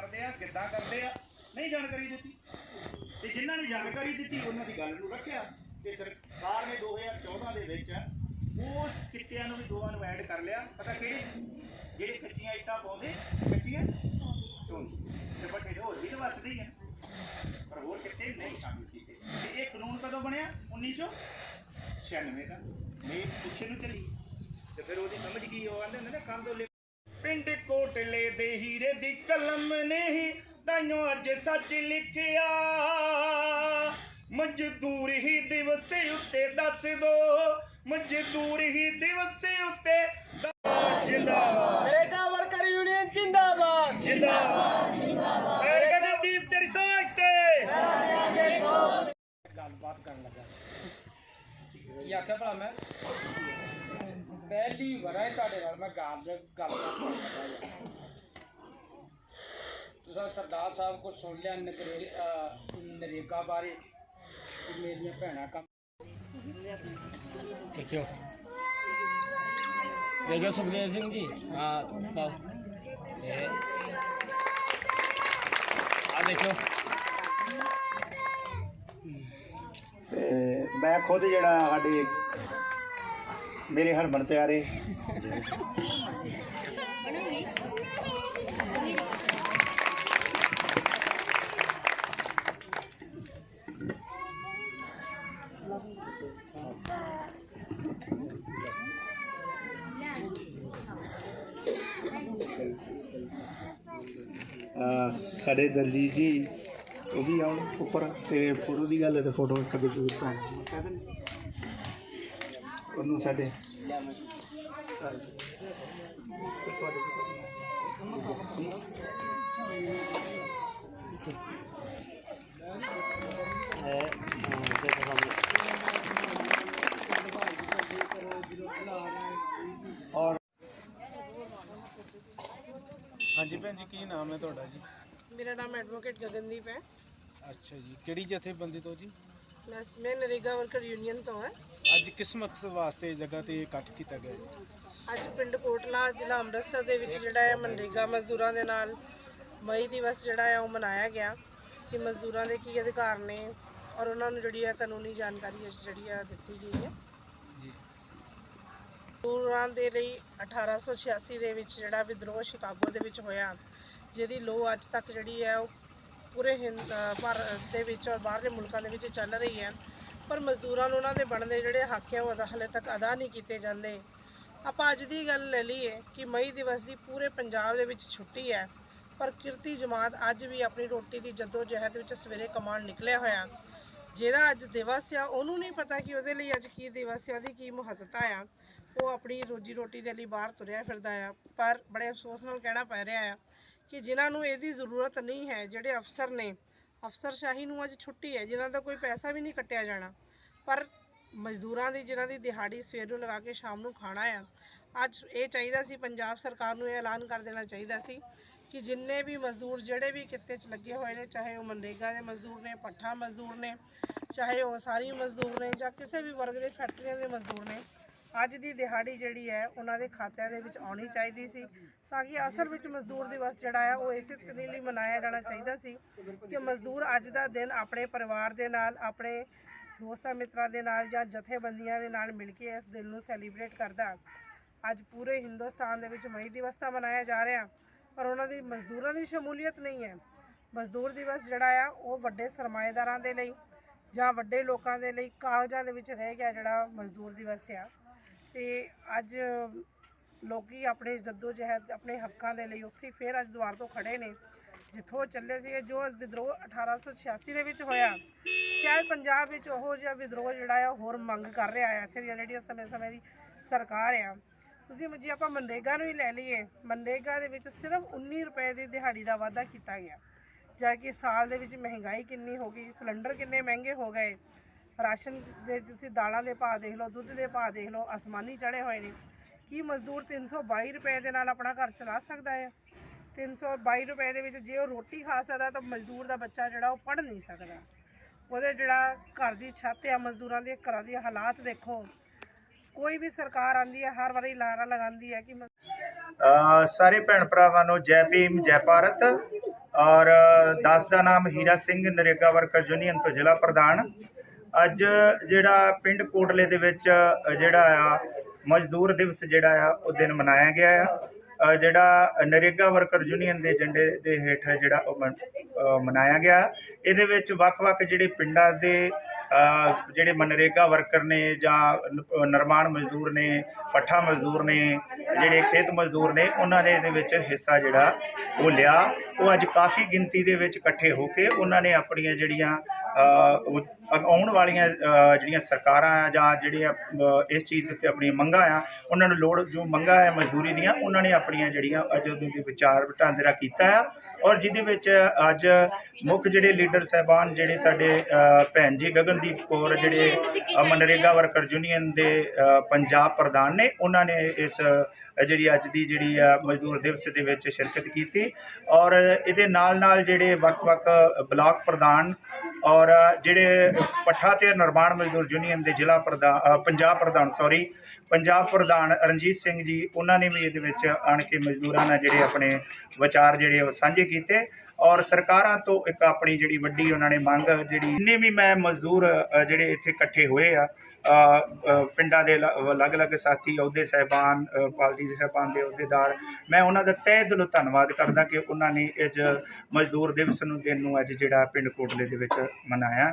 ਕਰਦੇ ਆ, ਕਿੱਦਾਂ ਕਰਦੇ ਆ, ਨਹੀਂ ਜਾਣਕਾਰੀ ਦਿੱਤੀ। ਤੇ ਜਿਨ੍ਹਾਂ ਨੇ ਜਾਣਕਾਰੀ ਦਿੱਤੀ, ਉਹਨਾਂ ਦੀ ਗੱਲ ਨੂੰ ਰੱਖਿਆ। ਤੇ ਸਰਕਾਰ ਨੇ 2014 ਦੇ ਵਿੱਚ ਉਸ ਕਿੱਤਿਆਂ ਨੂੰ ਵੀ ਦੋਵਾਂ ਨੂੰ ਐਡ ਕਰ ਲਿਆ। ਪਤਾ ਕਿਹੜੇ? ਜਿਹੜੇ ਕੱਚੀਆਂ ਇੱਟਾਂ ਪਾਉਂਦੇ, ਕੱਚੀਆਂ? ਢੋਂਗੀ ਤੇ ਬੱਠੇ ਦੇ ਹੋਰ ਵੀ ਤਾਂ ਵੱਸਦੇ ਹੀ ਆ। ਪਰ ਹੋਰ ਕਿਤੇ ਨਹੀਂ ਸ਼ਾਮਿਲ ਕੀਤੇ। ਤੇ ਇਹ ਕਾਨੂੰਨ ਕਦੋਂ ਬਣਿਆ? 1996 ਦਾ। ਮੇਰ ਪੁੱਛੇ ਨੂੰ ਚੱਲੀ। ਤੇ ਫਿਰ ਉਹਦੀ ਸਮਝ ਕੀ ਉਹ ਆਂਦੇ ਹੁੰਦੇ ਨੇ ਕੰਦੋਲੇ ਕੋਟਲੇ ਦੇ ਹੀਰੇ ਦੀ ਕਲਮ ਨੇ ਹੀ ਤਾਈਓ ਅੱਜ ਸੱਚ ਲਿਖਿਆ। ਮਜ਼ਦੂਰ ਹੀ ਦਿਵਸ ਉੱਤੇ ਦੱਸ ਦੋ। ਮਜ਼ਦੂਰ ਹੀ ਦਿਵਸ ਉੱਤੇ ਜਿੰਦਾਬਾਦ। ਨਰੇਗਾ ਵਰਕਰ ਯੂਨੀਅਨ ਜਿੰਦਾਬਾਦ। ਜਿੰਦਾਬਾਦ। ਜਿੰਦਾਬਾਦ ਸਾਰੇ ਦੀਪ ਤੇਰੀ ਸੋਚ ਤੇ। ਗੱਲਬਾਤ ਕਰਨ ਲੱਗਾ। ਕੀ ਆਖਿਆ ਭਲਾ ਮੈਂ? ਪਹਿਲੀ ਵਾਰ ਹੈ ਤੁਹਾਡੇ ਨਾਲ ਮੈਂ ਗੱਲ ਕਰ ਕਰਦਾ ਹਾਂ। ਤੁਸੀਂ ਸਰਦਾਰ ਸਾਹਿਬ ਕੋ ਸੁਣ ਲਿਆ ਨਗਰੇ ਨਰੇਗਾ ਬਾਰੇ ਮੇਰੀਆਂ ਭੈਣਾਂ ਕੰਮ ਦੇਖਿਓ। ਦੇਖਿਓ ਸੁਖਦੇਵ ਸਿੰਘ ਜੀ। ਹਾਂ ਪਾਓ ਆ ਦੇਖਿਓ। ਮੈਂ ਖੁਦ ਜਿਹੜਾ ਸਾਡੇ ਮੇਰੇ ਹਰਮਨ ਪਿਆਰੇ ਸਾਡੇ ਦਲਜੀਤ ਜੀ, ਉਹ ਵੀ ਆਉਣ ਉੱਪਰ, ਤੇ ਫੋਟੋ ਦੀ ਗੱਲ ਹੈ ਤੇ ਫੋਟੋ ਕਦੇ ਜ਼ਰੂਰ ਪਾਉਣੀ। ਉਹਨੂੰ ਸਾਡੇ। ਹਾਂਜੀ ਭੈਣ ਜੀ ਕੀ ਨਾਮ ਹੈ ਤੁਹਾਡਾ ਜੀ? ਮੇਰਾ ਨਾਮ ਐਡਵੋਕੇਟ ਗਗਨਦੀਪ ਹੈ। ਅੱਛਾ ਜੀ ਕਿਹੜੀ ਜਥੇਬੰਦੀ ਤੋਂ ਜੀ? ਮੈਂ ਮੈਂ ਨਰੇਗਾ ਵਰਕਰ ਯੂਨੀਅਨ ਤੋਂ ਹਾਂ। ਅੱਜ ਕਿਸ ਮਕਸਦ ਵਾਸਤੇ ਇਸ ਜਗ੍ਹਾ ਤੇ ਇਕੱਠ ਕੀਤਾ ਗਿਆ ਜੀ? ਅੱਜ ਪਿੰਡ ਕੋਟਲਾ ਜ਼ਿਲ੍ਹਾ ਅੰਮ੍ਰਿਤਸਰ ਦੇ ਵਿੱਚ ਜਿਹੜਾ ਹੈ ਮਨਰੇਗਾ ਮਜ਼ਦੂਰਾਂ ਦੇ ਨਾਲ ਮਈ ਦਿਵਸ ਜਿਹੜਾ ਹੈ ਉਹ ਮਨਾਇਆ ਗਿਆ ਕਿ ਮਜ਼ਦੂਰਾਂ ਦੇ ਕੀ ਅਧਿਕਾਰ ਨੇ ਔਰ ਉਹਨਾਂ ਨੂੰ ਜਿਹੜੀ ਹੈ ਕਾਨੂੰਨੀ ਜਾਣਕਾਰੀ ਅੱਜ ਜਿਹੜੀ ਹੈ ਦਿੱਤੀ ਗਈ ਹੈ। ਜੀ। ਮਜ਼ਦੂਰਾਂ ਦੇ ਲਈ 1886 ਦੇ ਵਿੱਚ ਜਿਹੜਾ ਵਿਦਰੋਹ ਸ਼ਿਕਾਗੋ ਦੇ ਵਿੱਚ ਹੋਇਆ ਜਿਹਦੀ ਲੋ ਅੱਜ ਤੱਕ ਜਿਹੜੀ ਹੈ ਉਹ ਪੂਰੇ ਹਿੰਦ ਭਾਰਤ ਦੇ ਵਿੱਚ ਔਰ ਬਾਹਰਲੇ ਮੁਲਕਾਂ ਦੇ ਵਿੱਚ ਚੱਲ ਰਹੀ ਹੈ। ਪਰ ਮਜ਼ਦੂਰਾਂ ਨੂੰ ਉਹਨਾਂ ਦੇ ਬਣਦੇ ਜਿਹੜੇ ਹੱਕ ਹੈ, ਉਹ ਅਦਾ ਹਾਲੇ ਤੱਕ ਅਦਾ ਨਹੀਂ ਕੀਤੇ ਜਾਂਦੇ। ਆਪਾਂ ਅੱਜ ਦੀ ਗੱਲ ਲੈ ਲਈਏ ਕਿ ਮਈ ਦਿਵਸ ਦੀ ਪੂਰੇ ਪੰਜਾਬ ਦੇ ਵਿੱਚ ਛੁੱਟੀ ਹੈ। ਪਰ ਕਿਰਤੀ ਜਮਾਤ ਅੱਜ ਵੀ ਆਪਣੀ ਰੋਟੀ ਦੀ ਜੱਦੋ ਜਹਿਦ ਵਿੱਚ ਸਵੇਰੇ ਕਮਾਣ ਨਿਕਲਿਆ ਹੋਇਆ। ਜਿਹਦਾ ਅੱਜ ਦਿਵਸ ਆ, ਉਹਨੂੰ ਨਹੀਂ ਪਤਾ ਕਿ ਉਹਦੇ ਲਈ ਅੱਜ ਕੀ ਦਿਵਸ ਆ, ਉਹਦੀ ਕੀ ਮਹੱਤਤਾ ਆ। ਉਹ ਆਪਣੀ ਰੋਜੀ ਰੋਟੀ ਦੇ ਲਈ ਬਾਹਰ ਤੁਰਿਆ ਫਿਰਦਾ ਆ। ਪਰ ਬੜੇ ਅਫਸੋਸ ਨਾਲ ਕਹਿਣਾ ਪੈ ਰਿਹਾ ਆ ਕਿ ਜਿਨ੍ਹਾਂ ਨੂੰ ਇਹਦੀ ਜ਼ਰੂਰਤ ਨਹੀਂ ਹੈ, ਜਿਹੜੇ ਅਫਸਰ ਨੇ ਅਫਸਰਸ਼ਾਹੀ ਨੂੰ ਅੱਜ ਛੁੱਟੀ ਹੈ, ਜਿਨ੍ਹਾਂ ਦਾ ਕੋਈ ਪੈਸਾ ਵੀ ਨਹੀਂ ਕੱਟਿਆ ਜਾਣਾ। ਪਰ ਮਜ਼ਦੂਰਾਂ ਦੀ, ਜਿਨ੍ਹਾਂ ਦੀ ਦਿਹਾੜੀ ਸਵੇਰ ਨੂੰ ਲਗਾ ਕੇ ਸ਼ਾਮ ਨੂੰ ਖਾਣਾ ਆ, ਅੱਜ ਇਹ ਚਾਹੀਦਾ ਸੀ, ਪੰਜਾਬ ਸਰਕਾਰ ਨੂੰ ਇਹ ਐਲਾਨ ਕਰ ਦੇਣਾ ਚਾਹੀਦਾ ਸੀ ਕਿ ਜਿੰਨੇ ਵੀ ਮਜ਼ਦੂਰ, ਜਿਹੜੇ ਵੀ ਕਿੱਤੇ 'ਚ ਲੱਗੇ ਹੋਏ ਨੇ, ਚਾਹੇ ਉਹ ਮਨਰੇਗਾ ਦੇ ਮਜ਼ਦੂਰ ਨੇ ਪੱਠਾ ਮਜ਼ਦੂਰ ਨੇ, ਚਾਹੇ ਉਹ ਸਾਰੀ ਮਜ਼ਦੂਰ ਨੇ ਜਾਂ ਕਿਸੇ ਵੀ ਵਰਗ ਦੇ ਫੈਕਟਰੀਆਂ ਦੇ ਮਜ਼ਦੂਰ ਨੇ ਅੱਜ ਦੀ ਦਿਹਾੜੀ ਜਿਹੜੀ ਹੈ, ਉਹਨਾਂ ਦੇ ਖਾਤਿਆਂ ਦੇ ਵਿੱਚ ਆਉਣੀ ਚਾਹੀਦੀ ਸੀ। ਤਾਂ ਕਿ ਅਸਲ ਵਿੱਚ ਮਜ਼ਦੂਰ ਦਿਵਸ ਜਿਹੜਾ ਹੈ, ਉਹ ਇਸੇ ਤਰੀਕੇ ਲਈ ਮਨਾਇਆ ਜਾਣਾ ਚਾਹੀਦਾ ਸੀ ਕਿ ਮਜ਼ਦੂਰ ਅੱਜ ਦਾ ਦਿਨ ਆਪਣੇ ਪਰਿਵਾਰ ਦੇ ਨਾਲ, ਆਪਣੇ ਦੋਸਤਾਂ ਮਿੱਤਰਾਂ ਦੇ ਨਾਲ ਜਾਂ ਜਥੇਬੰਦੀਆਂ ਦੇ ਨਾਲ ਮਿਲ ਕੇ ਇਸ ਦਿਨ ਨੂੰ ਸੈਲੀਬ੍ਰੇਟ ਕਰਦਾ। ਅੱਜ ਪੂਰੇ ਹਿੰਦੁਸਤਾਨ ਦੇ ਵਿੱਚ ਮਈ ਦਿਵਸ ਤਾਂ ਮਨਾਇਆ ਜਾ ਰਿਹਾ, ਪਰ ਉਹਨਾਂ ਦੀ ਮਜ਼ਦੂਰਾਂ ਦੀ ਸ਼ਮੂਲੀਅਤ ਨਹੀਂ ਹੈ। ਮਜ਼ਦੂਰ ਦਿਵਸ ਜਿਹੜਾ ਆ, ਉਹ ਵੱਡੇ ਸਰਮਾਏਦਾਰਾਂ ਦੇ ਲਈ ਜਾਂ ਵੱਡੇ ਲੋਕਾਂ ਦੇ ਲਈ ਕਾਗਜ਼ਾਂ ਦੇ ਵਿੱਚ ਰਹਿ ਗਿਆ ਜਿਹੜਾ ਮਜ਼ਦੂਰ ਦਿਵਸ ਆ। ਤੇ ਅੱਜ ਲੋਕੀ ਆਪਣੇ ਜੱਦੋ ਜਹਿਦ ਆਪਣੇ ਹੱਕਾਂ ਦੇ ਲਈ ਉੱਥੇ ਹੀ ਫੇਰ ਅੱਜ ਦੁਆਰ ਤੋਂ ਖੜੇ ਨੇ। ਜਿੱਥੋਂ ਚੱਲੇ ਸੀ ਜੋ ਵਿਦਰੋਹ 1886 ਦੇ ਵਿੱਚ ਹੋਇਆ। ਸ਼ਾਇਦ ਪੰਜਾਬ ਵਿੱਚ ਉਹੋ ਜਿਹਾ ਵਿਦਰੋਹ ਜਿਹੜਾ ਆ ਹੋਰ ਮੰਗ ਕਰ ਰਿਹਾ ਆ। ਇੱਥੇ ਦੀਆਂ ਜਿਹੜੀਆਂ ਸਮੇਂ-ਸਮੇਂ ਦੀ ਸਰਕਾਰ ਆ। ਤੁਸੀਂ ਜੇ ਆਪਾਂ ਮਨਰੇਗਾ ਨੂੰ ਹੀ ਲੈ ਲਈਏ। ਮਨਰੇਗਾ ਦੇ ਵਿੱਚ ਸਿਰਫ 19 ਰੁਪਏ ਦੀ ਦਿਹਾੜੀ ਦਾ ਵਾਅਦਾ ਕੀਤਾ ਗਿਆ। ਜਦ ਕਿ ਸਾਲ ਦੇ ਵਿੱਚ ਮਹਿੰਗਾਈ ਕਿੰਨੀ ਹੋ ਗਈ, ਸਿਲੰਡਰ ਕਿੰਨੇ ਮਹਿੰਗੇ ਹੋ ਗਏ। ਰਾਸ਼ਨ ਦੇ ਤੁਸੀਂ ਦਾਲਾਂ ਦੇ ਭਾਅ ਦੇਖ ਲਓ, ਦੁੱਧ ਦੇ ਭਾਅ ਦੇਖ ਲਓ, ਅਸਮਾਨੀ ਚੜੇ ਹੋਏ ਨੇ। ਕੀ ਮਜ਼ਦੂਰ 322 ਰੁਪਏ ਦੇ ਨਾਲ ਆਪਣਾ ਘਰ ਚਲਾ ਸਕਦਾ ਹੈ? 322 ਰੁਪਏ ਦੇ ਵਿੱਚ ਜੇ ਉਹ ਰੋਟੀ ਖਾ ਸਕਦਾ ਤਾਂ ਮਜ਼ਦੂਰ ਦਾ ਬੱਚਾ ਜਿਹੜਾ ਉਹ ਪੜ੍ਹ ਨਹੀਂ ਸਕਦਾ। ਉਹਦੇ ਜਿਹੜਾ ਘਰ ਦੀ ਛੱਤ ਆ, ਮਜ਼ਦੂਰਾਂ ਦੇ ਘਰਾਂ ਦੇ ਹਾਲਾਤ ਦੇਖੋ। ਕੋਈ ਵੀ ਸਰਕਾਰ ਆਂਦੀ ਹੈ, ਹਰ ਵਾਰੀ ਲਾਰਾ ਲਗਾਉਂਦੀ ਹੈ ਕਿ ਸਾਰੇ ਭੈਣ ਭਰਾਵਾਂ ਨੂੰ ਜੈ ਭੀਮ, ਜੈ ਭਾਰਤ। ਔਰ 10 ਦਾ ਨਾਮ ਹੀਰਾ ਸਿੰਘ ਨਰੇਗਾ ਵਰਕਰ ਯੂਨੀਅਨ ਤੋਂ ਜ਼ਿਲ੍ਹਾ ਪ੍ਰਧਾਨ। ਅੱਜ ਜਿਹੜਾ ਪਿੰਡ ਕੋਟਲੇ ਦੇ ਵਿੱਚ ਜਿਹੜਾ ਆ, ਮਜ਼ਦੂਰ ਦਿਵਸ ਜਿਹੜਾ ਆ, ਉਹ ਦਿਨ ਮਨਾਇਆ ਗਿਆ ਆ। ਜਿਹੜਾ ਨਰੇਗਾ ਵਰਕਰ ਯੂਨੀਅਨ ਦੇ ਏਜੰਡੇ ਦੇ ਹੇਠ ਜਿਹੜਾ ਉਹ ਮਨ- ਮਨਾਇਆ ਗਿਆ। ਇਹਦੇ ਵਿੱਚ ਵੱਖ-ਵੱਖ ਜਿਹੜੇ ਪਿੰਡਾਂ ਦੇ ਜਿਹੜੇ ਮਨਰੇਗਾ ਵਰਕਰ ਨੇ ਜਾਂ ਨਿਰਮਾਣ ਮਜ਼ਦੂਰ ਨੇ, ਪੱਠਾ ਮਜ਼ਦੂਰ ਨੇ, ਜਿਹੜੇ ਖੇਤ ਮਜ਼ਦੂਰ ਨੇ, ਉਹਨਾਂ ਨੇ ਇਹਦੇ ਵਿੱਚ ਹਿੱਸਾ ਜਿਹੜਾ ਉਹ ਲਿਆ। ਉਹ ਅੱਜ ਕਾਫੀ ਗਿਣਤੀ ਦੇ ਵਿੱਚ ਇਕੱਠੇ ਹੋ ਕੇ ਉਹਨਾਂ ਨੇ ਆਪਣੀਆਂ ਜਿਹੜੀਆਂ ਆਉਣ ਵਾਲੀਆਂ ਜਿਹੜੀਆਂ ਸਰਕਾਰਾਂ ਆ ਜਾਂ ਜਿਹੜੀਆਂ ਇਸ ਚੀਜ਼ ਦੇ ਉੱਤੇ ਆਪਣੀਆਂ ਮੰਗਾਂ ਆ, ਉਹਨਾਂ ਨੂੰ ਲੋੜ ਜੋ ਮੰਗਾਂ ਆ, ਮਜ਼ਦੂਰੀ ਦੀਆਂ, ਉਹਨਾਂ ਨੇ ਆਪਣੀਆਂ ਜਿਹੜੀਆਂ ਅੱਜ ਉਹਦੇ ਤੇ ਵਿਚਾਰ ਵਟਾਂਦਰਾ ਕੀਤਾ ਆ। ਔਰ ਜਿਹਦੇ ਵਿੱਚ ਅੱਜ ਮੁੱਖ ਜਿਹੜੇ ਲੀਡਰ ਸਹਿਬਾਨ ਜਿਹੜੇ ਸਾਡੇ ਭੈਣ ਜੀ ਗਗਨਦੀਪ ਕੌਰ, ਜਿਹੜੇ ਮਨਰੇਗਾ ਵਰਕਰ ਯੂਨੀਅਨ ਦੇ ਪੰਜਾਬ ਪ੍ਰਧਾਨ ਨੇ, ਉਹਨਾਂ ਨੇ ਇਸ ਜਿਹੜੀ ਅੱਜ ਦੀ ਜਿਹੜੀ ਆ ਮਜ਼ਦੂਰ ਦਿਵਸ ਦੇ ਵਿੱਚ ਸ਼ਿਰਕਤ ਕੀਤੀ। ਔਰ ਇਹਦੇ ਨਾਲ ਨਾਲ ਜਿਹੜੇ ਵੱਖ-ਵੱਖ ਬਲਾਕ ਪ੍ਰਧਾਨ ਔਰ ਜਿਹੜੇ ਪੱਠਾ ਤੇ ਨਿਰਮਾਣ ਮਜ਼ਦੂਰ ਯੂਨੀਅਨ ਦੇ ਜ਼ਿਲ੍ਹਾ ਪ੍ਰਧਾਨ ਪੰਜਾਬ ਪ੍ਰਧਾਨ ਸੌਰੀ ਪੰਜਾਬ ਪ੍ਰਧਾਨ ਰਣਜੀਤ ਸਿੰਘ ਜੀ, ਉਹਨਾਂ ਨੇ ਵੀ ਇਹਦੇ ਵਿੱਚ ਆਣ ਕੇ ਮਜ਼ਦੂਰਾਂ ਨਾਲ ਜਿਹੜੇ ਆਪਣੇ ਵਿਚਾਰ ਜਿਹੜੇ ਉਹ ਸਾਂਝੇ ਕੀਤੇ। ਔਰ ਸਰਕਾਰਾਂ ਤੋਂ ਇੱਕ ਆਪਣੀ ਜਿਹੜੀ ਵੱਡੀ ਉਹਨਾਂ ਨੇ ਮੰਗ ਜਿਹੜੀ ਜਿੰਨੇ ਵੀ ਮੈਂ ਮਜ਼ਦੂਰ ਜਿਹੜੇ ਇੱਥੇ ਇਕੱਠੇ ਹੋਏ ਆ ਪਿੰਡਾਂ ਦੇ ਅਲੱਗ-ਅਲੱਗ ਸਾਥੀ ਅਹੁਦੇ ਸਹਿਬਾਨ ਅ, ਪਾਰਟੀ ਦੇ ਸਹਿਬਾਨ ਦੇ ਅਹੁਦੇਦਾਰ ਮੈਂ ਉਹਨਾਂ ਦਾ ਤਹਿ ਦਿਲੋਂ ਧੰਨਵਾਦ ਕਰਦਾ ਕਿ ਉਹਨਾਂ ਨੇ ਅੱਜ ਮਜ਼ਦੂਰ ਦਿਵਸ ਨੂੰ ਦਿਨ ਨੂੰ ਅੱਜ ਜਿਹੜਾ ਪਿੰਡ ਕੋਟਲੇ ਦੇ ਵਿੱਚ ਮਨਾਇਆ।